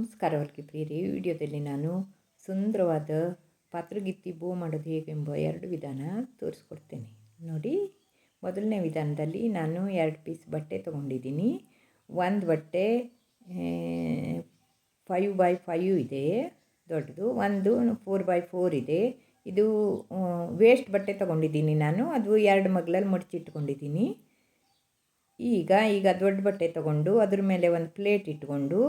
ನಮಸ್ಕಾರ ವರ್ಗಿ ಪ್ರಿಯರಿ. ಈ ವಿಡಿಯೋದಲ್ಲಿ ನಾನು ಸುಂದರವಾದ ಪಾತ್ರಗಿತ್ತಿ ಬೋ ಮಾಡೋದು ಹೇಗೆಂಬ ಎರಡು ವಿಧಾನ ತೋರಿಸ್ಕೊಡ್ತೇನೆ. ನೋಡಿ, ಮೊದಲನೇ ವಿಧಾನದಲ್ಲಿ ನಾನು ಎರಡು ಪೀಸ್ ಬಟ್ಟೆ ತೊಗೊಂಡಿದ್ದೀನಿ. ಒಂದು ಬಟ್ಟೆ ಫೈವ್ ಬೈ ಫೈವ್ ಇದೆ, ದೊಡ್ಡದು. ಒಂದು ಫೋರ್ ಬೈ ಫೋರ್ ಇದೆ. ಇದು ವೇಸ್ಟ್ ಬಟ್ಟೆ ತೊಗೊಂಡಿದ್ದೀನಿ ನಾನು. ಅದು ಎರಡು ಮಗ್ಲಲ್ಲಿ ಮಡಚಿಟ್ಕೊಂಡಿದ್ದೀನಿ. ಈಗ ಈಗ ದೊಡ್ಡ ಬಟ್ಟೆ ತೊಗೊಂಡು ಅದ್ರ ಮೇಲೆ ಒಂದು ಪ್ಲೇಟ್ ಇಟ್ಕೊಂಡು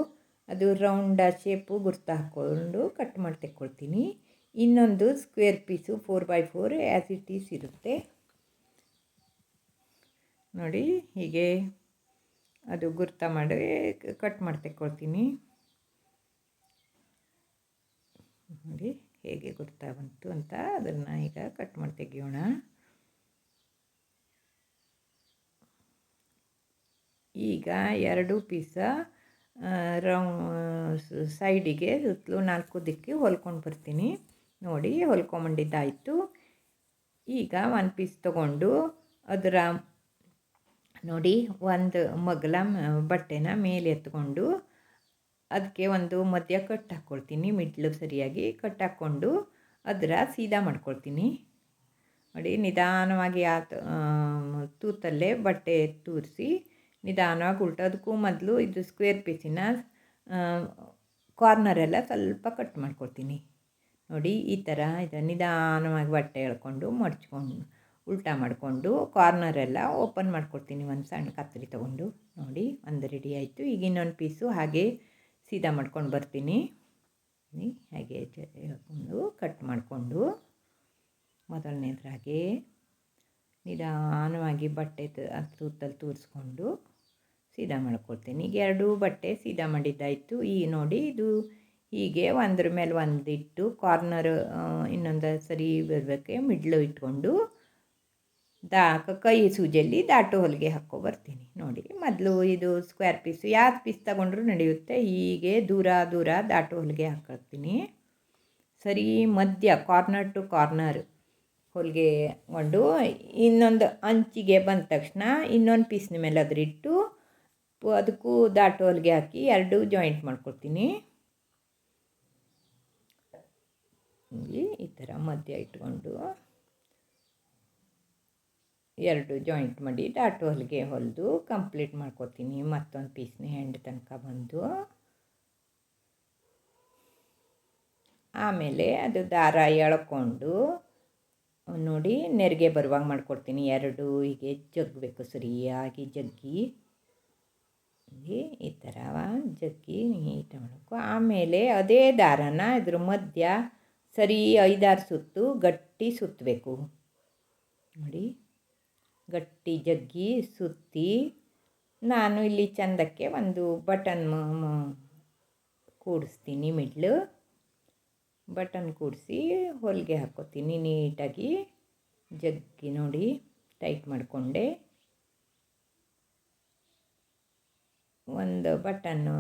ಅದು ರೌಂಡ ಶೇಪು ಗುರ್ತು ಹಾಕ್ಕೊಂಡು ಕಟ್ ಮಾಡಿ ತೆಕ್ಕೊಳ್ತೀನಿ. ಇನ್ನೊಂದು square piece four by four as it is ಇರುತ್ತೆ. ನೋಡಿ, ಹೀಗೆ ಅದು ಗುರ್ತ ಮಾಡಿ ಕಟ್ ಮಾಡಿ ತೆಕ್ಕೊಳ್ತೀನಿ. ನೋಡಿ, ಹೇಗೆ ಗುರ್ತಾ ಬಂತು ಅಂತ ಅದನ್ನು ಈಗ ಕಟ್ ಮಾಡಿ ತೆಗಿಯೋಣ. ಈಗ ಎರಡು ಪೀಸ ರೌ ಸೈಡಿಗೆ ಸುತ್ತಲೂ ನಾಲ್ಕು ದಿಕ್ಕಿ ಹೊಲ್ಕೊಂಡು ಬರ್ತೀನಿ. ನೋಡಿ ಹೊಲ್ಕೊಂಬಂಡಿದ್ದಾಯಿತು ಈಗ ಒಂದು ಪೀಸ್ ತೊಗೊಂಡು ಅದರ ನೋಡಿ, ಒಂದು ಮಗಲ ಬಟ್ಟೆನ ಮೇಲೆ ಎತ್ಕೊಂಡು ಅದಕ್ಕೆ ಒಂದು ಮಧ್ಯ ಕಟ್ ಹಾಕ್ಕೊಳ್ತೀನಿ ಮಿಡ್ಲು ಸರಿಯಾಗಿ ಕಟ್ ಹಾಕ್ಕೊಂಡು ಅದರ ಸೀದಾ ಮಾಡ್ಕೊಳ್ತೀನಿ. ನೋಡಿ, ನಿಧಾನವಾಗಿ ಆ, ತೂತಲ್ಲೇ ಬಟ್ಟೆ ತೂರಿಸಿ ನಿಧಾನವಾಗಿ ಉಲ್ಟೋದಕ್ಕೂ ಮೊದಲು ಇದು ಸ್ಕ್ವೇರ್ ಪೀಸಿನ ಕಾರ್ನರೆಲ್ಲ ಸ್ವಲ್ಪ ಕಟ್ ಮಾಡ್ಕೊಳ್ತೀನಿ ನೋಡಿ, ಈ ಥರ ಇದು. ನಿಧಾನವಾಗಿ ಬಟ್ಟೆ ಎಳ್ಕೊಂಡು ಮಡ್ಚ್ಕೊಂಡು, ಉಲ್ಟಾ ಮಾಡಿಕೊಂಡು ಕಾರ್ನರೆಲ್ಲ ಓಪನ್ ಮಾಡ್ಕೊಡ್ತೀನಿ. ಒಂದು ಸಣ್ಣ ಕತ್ತರಿ ತೊಗೊಂಡು. ನೋಡಿ, ಒಂದು ರೆಡಿ ಆಯಿತು. ಈಗ ಇನ್ನೊಂದು ಪೀಸು ಹಾಗೆ ಸೀದಾ ಮಾಡ್ಕೊಂಡು ಬರ್ತೀನಿ. ಹಾಗೆ ಹೇಳ್ಕೊಂಡು ಕಟ್ ಮಾಡಿಕೊಂಡು ಮೊದಲನೇದ್ರಾಗೆ ನಿಧಾನವಾಗಿ ಬಟ್ಟೆ ತೂತಲ್ಲಿ ತೂರಿಸ್ಕೊಂಡು ಸೀದಾ ಮಾಡ್ಕೊಳ್ತೇನೆ ಈಗ ಎರಡೂ ಬಟ್ಟೆ ಸೀದಾ ಮಾಡಿದ್ದಾಯಿತು ಈ ನೋಡಿ ಇದು ಹೀಗೆ ಒಂದ್ರ ಮೇಲೆ ಒಂದಿಟ್ಟು ಕಾರ್ನರ್ ಇನ್ನೊಂದು ಸರಿ ಬರಬೇಕೆ ಮಿಡ್ಲು ಇಟ್ಕೊಂಡು ದಾಕ ಕೈ ಸೂಜಿಯಲ್ಲಿ ದಾಟು ಹೊಲಿಗೆ ಹಾಕೋ ಬರ್ತೀನಿ. ನೋಡಿ, ಮೊದಲು ಇದು ಸ್ಕ್ವೇರ್ ಪೀಸು ಯಾವ್ದು ಪೀಸ್ ತಗೊಂಡ್ರೂ ನಡೆಯುತ್ತೆ. ಹೀಗೆ ದೂರ ದೂರ ದಾಟು ಹೊಲಿಗೆ ಹಾಕ್ತೀನಿ ಸರಿ, ಮಧ್ಯ ಕಾರ್ನರ್ ಟು ಕಾರ್ನರ್ ಹೊಲಿಗೆ ಕೊಂಡು ಇನ್ನೊಂದು ಅಂಚಿಗೆ ಬಂದ ತಕ್ಷಣ ಇನ್ನೊಂದು ಪೀಸ್ನ ಮೇಲೆ ಅದರಿಟ್ಟು ಅದಕ್ಕೂ ದಾಟು ಹೊಲಿಗೆ ಹಾಕಿ ಎರಡು ಜಾಯಿಂಟ್ ಮಾಡ್ಕೊಳ್ತೀನಿ. ಈ ಥರ ಮಧ್ಯ ಇಟ್ಕೊಂಡು ಎರಡು ಜಾಯಿಂಟ್ ಮಾಡಿ ದಾಟು ಹೊಲಿಗೆ ಹೊಲಿದು ಕಂಪ್ಲೀಟ್ ಮಾಡ್ಕೊತೀನಿ ಮತ್ತೊಂದು ಪೀಸ್ನ ಹೆಂಡ್ ತನಕ ಬಂದು. ಆಮೇಲೆ ಅದು ದಾರ ಎಳ್ಕೊಂಡು ನೋಡಿ ನೆರಿಗೆ ಬರುವಾಗ ಮಾಡ್ಕೊಡ್ತೀನಿ. ಎರಡು ಹೀಗೆ ಜಗ್ಗಬೇಕು ಸರಿಯಾಗಿ ಜಗ್ಗಿ. ಈ ಥರ ಜಗ್ಗಿ ನೀಟ್ ಮಾಡಬೇಕು ಆಮೇಲೆ ಅದೇ ದಾರನ ಇದ್ರ ಮಧ್ಯ ಸರಿ ಐದಾರು ಸುತ್ತು ಗಟ್ಟಿ ಸುತ್ತಬೇಕು ನೋಡಿ, ಗಟ್ಟಿ ಜಗ್ಗಿ ಸುತ್ತಿ ನಾನು ಇಲ್ಲಿ ಚಂದಕ್ಕೆ ಒಂದು ಬಟನ್ ಕೂಡಿಸ್ತೀನಿ ಮಿಡ್ಲು. ಬಟನ್ ಕೂಡಿಸಿ ಹೊಲಿಗೆ ಹಾಕ್ಕೋತೀನಿ ನೀಟಾಗಿ. ಜಗ್ಗಿ ನೋಡಿ, ಟೈಟ್ ಮಾಡಿಕೊಂಡೆ. ಒಂದು ಬಟನ್ನು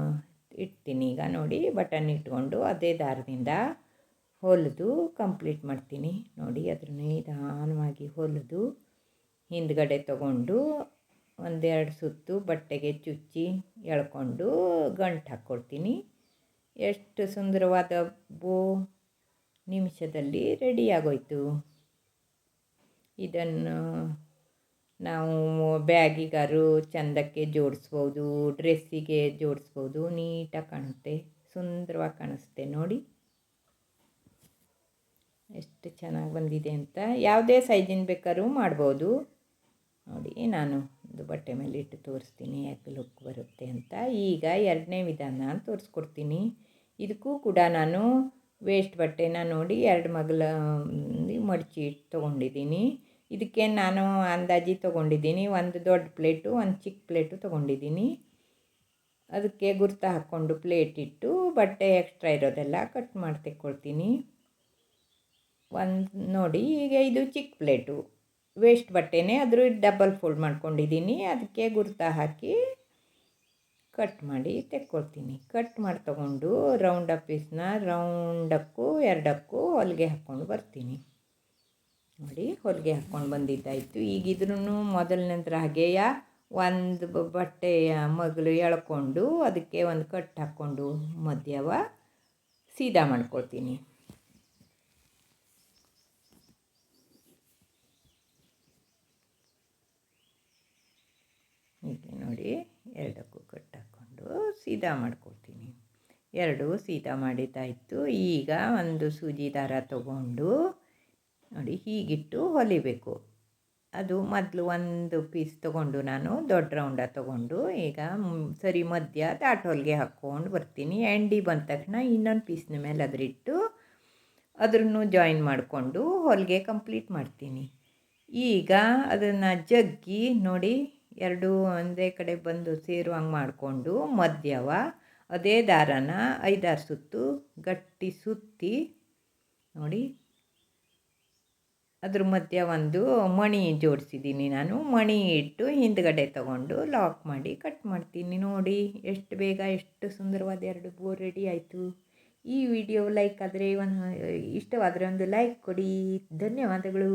ಇಡ್ತೀನಿ ಈಗ ನೋಡಿ, ಬಟನ್ ಇಟ್ಕೊಂಡು ಅದೇ ದಾರದಿಂದ ಹೊಲಿದು ಕಂಪ್ಲೀಟ್ ಮಾಡ್ತೀನಿ. ನೋಡಿ, ಅದ್ರ ನಿಧಾನವಾಗಿ ಹೊಲಿದು ಹಿಂದ್ಗಡೆ ತಗೊಂಡು ಒಂದೆರಡು ಸುತ್ತು ಬಟ್ಟೆಗೆ ಚುಚ್ಚಿ ಎಳ್ಕೊಂಡು ಗಂಟು ಹಾಕ್ಕೊಡ್ತೀನಿ ಎಷ್ಟು ಸುಂದರವಾದ ಬೋ ನಿಮಿಷದಲ್ಲಿ ರೆಡಿಯಾಗೋಯ್ತು ಇದನ್ನು ನಾವು ಬ್ಯಾಗಿಗಾರು ಚಂದಕ್ಕೆ ಜೋಡಿಸ್ಬೋದು, ಡ್ರೆಸ್ಸಿಗೆ ಜೋಡಿಸ್ಬೋದು, ನೀಟಾಗಿ ಕಾಣುತ್ತೆ, ಸುಂದರವಾಗಿ ಕಾಣಿಸುತ್ತೆ ನೋಡಿ. ಎಷ್ಟು ಚೆನ್ನಾಗಿ ಬಂದಿದೆ ಅಂತ ಯಾವುದೇ ಸೈಜಿನ ಬೇಕಾದ್ರೂ ಮಾಡ್ಬೋದು. ನೋಡಿ, ನಾನು ಒಂದು ಬಟ್ಟೆ ಮೇಲೆ ಇಟ್ಟು ತೋರಿಸ್ತೀನಿ ಯಾಕೆ ಲುಕ್ ಬರುತ್ತೆ ಅಂತ. ಈಗ ಎರಡನೇ ವಿಧಾನ ತೋರಿಸ್ಕೊಡ್ತೀನಿ. ಇದಕ್ಕೂ ಕೂಡ ನಾನು ವೇಸ್ಟ್ ಬಟ್ಟೆನ ನೋಡಿ ಎರಡು ಮಗಲ ಮಡಚಿ ಇಟ್ಟು ತೊಗೊಂಡಿದ್ದೀನಿ. ಇದಕ್ಕೆ ನಾನು ಅಂದಾಜಿ ತೊಗೊಂಡಿದ್ದೀನಿ. ಒಂದು ದೊಡ್ಡ ಪ್ಲೇಟು, ಒಂದು ಚಿಕ್ಕ ಪ್ಲೇಟು ತೊಗೊಂಡಿದ್ದೀನಿ. ಅದಕ್ಕೆ ಗುರ್ತ ಹಾಕ್ಕೊಂಡು ಪ್ಲೇಟ್ ಇಟ್ಟು ಬಟ್ಟೆ ಎಕ್ಸ್ಟ್ರಾ ಇರೋದೆಲ್ಲ ಕಟ್ ಮಾಡಿ ತೆಕ್ಕೊಳ್ತೀನಿ. ಒಂದು ನೋಡಿ, ಈಗ ಇದು ಚಿಕ್ಕ ಪ್ಲೇಟು. ವೇಸ್ಟ್ ಬಟ್ಟೆನೇ ಅದ್ರ ಡಬಲ್ ಫೋಲ್ಡ್ ಮಾಡ್ಕೊಂಡಿದ್ದೀನಿ. ಅದಕ್ಕೆ ಗುರ್ತ ಹಾಕಿ ಕಟ್ ಮಾಡಿ ತೆಕ್ಕೊಳ್ತೀನಿ. ಕಟ್ ಮಾಡಿ ತೊಗೊಂಡು ರೌಂಡ್ ಪೀಸ್ನ ರೌಂಡಕ್ಕೂ ಎರಡಕ್ಕೂ ಹೊಲಿಗೆ ಹಾಕ್ಕೊಂಡು ಬರ್ತೀನಿ. ನೋಡಿ, ಹೊಲಿಗೆ ಹಾಕ್ಕೊಂಡು ಬಂದಿದ್ದಾಯಿತು. ಈಗಿದ್ರೂ ಮೊದಲ ಮೊದಲನೇದ್ರ ಹಾಗೆಯ ಒಂದು ಬಟ್ಟೆಯ ಮಗಳು ಎಳ್ಕೊಂಡು ಅದಕ್ಕೆ ಒಂದು ಕಟ್ ಹಾಕ್ಕೊಂಡು ಮಧ್ಯವ ಸೀದಾ ಮಾಡ್ಕೊಳ್ತೀನಿ. ಹೀಗೆ ನೋಡಿ, ಎರಡಕ್ಕೂ ಕಟ್ ಹಾಕ್ಕೊಂಡು ಸೀದಾ ಮಾಡ್ಕೊಳ್ತೀನಿ. ಎರಡು ಸೀದಾ ಮಾಡಿದ್ದಾಯಿತು. ಈಗ ಒಂದು ಸೂಜಿ ದಾರ ತಗೊಂಡು ನೋಡಿ, ಹೀಗಿಟ್ಟು ಹೊಲಿಬೇಕು. ಅದು ಮೊದಲು ಒಂದು ಪೀಸ್ ತೊಗೊಂಡು ನಾನು, ದೊಡ್ಡ ರೌಂಡ ತೊಗೊಂಡು, ಈಗ ಸರಿ ಮಧ್ಯ ದಾಟ್ ಹೊಲಿಗೆ ಹಾಕ್ಕೊಂಡು ಬರ್ತೀನಿ. ಎಂಡಿ ಬಂದ ತಕ್ಷಣ ಇನ್ನೊಂದು ಪೀಸ್ನ ಮೇಲೆ ಅದರಿಟ್ಟು ಅದ್ರನ್ನು ಜಾಯಿನ್ ಮಾಡಿಕೊಂಡು ಹೊಲಿಗೆ ಕಂಪ್ಲೀಟ್ ಮಾಡ್ತೀನಿ. ಈಗ ಅದನ್ನು ಜಗ್ಗಿ ನೋಡಿ, ಎರಡು ಒಂದೇ ಕಡೆ ಬಂದು ಸೇರುವಂಗೆ ಮಾಡಿಕೊಂಡು ಮಧ್ಯವ ಅದೇ ದಾರನ ಐದಾರು ಸುತ್ತು ಗಟ್ಟಿ ಸುತ್ತಿ ನೋಡಿ ಅದ್ರ ಮಧ್ಯ ಒಂದು ಮಣಿ ಜೋಡಿಸಿದ್ದೀನಿ ನಾನು. ಮಣಿ ಇಟ್ಟು ಹಿಂದ್ಗಡೆ ತಗೊಂಡು ಲಾಕ್ ಮಾಡಿ ಕಟ್ ಮಾಡ್ತೀನಿ. ನೋಡಿ, ಎಷ್ಟು ಬೇಗ ಎಷ್ಟು ಸುಂದರವಾದ ಎರಡು ಬೋರ್ ರೆಡಿ ಆಯಿತು. ಈ ವಿಡಿಯೋ ಲೈಕ್ ಆದರೆ ಒಂದು, ಇಷ್ಟವಾದರೆ ಒಂದು ಲೈಕ್ ಕೊಡಿ. ಧನ್ಯವಾದಗಳು.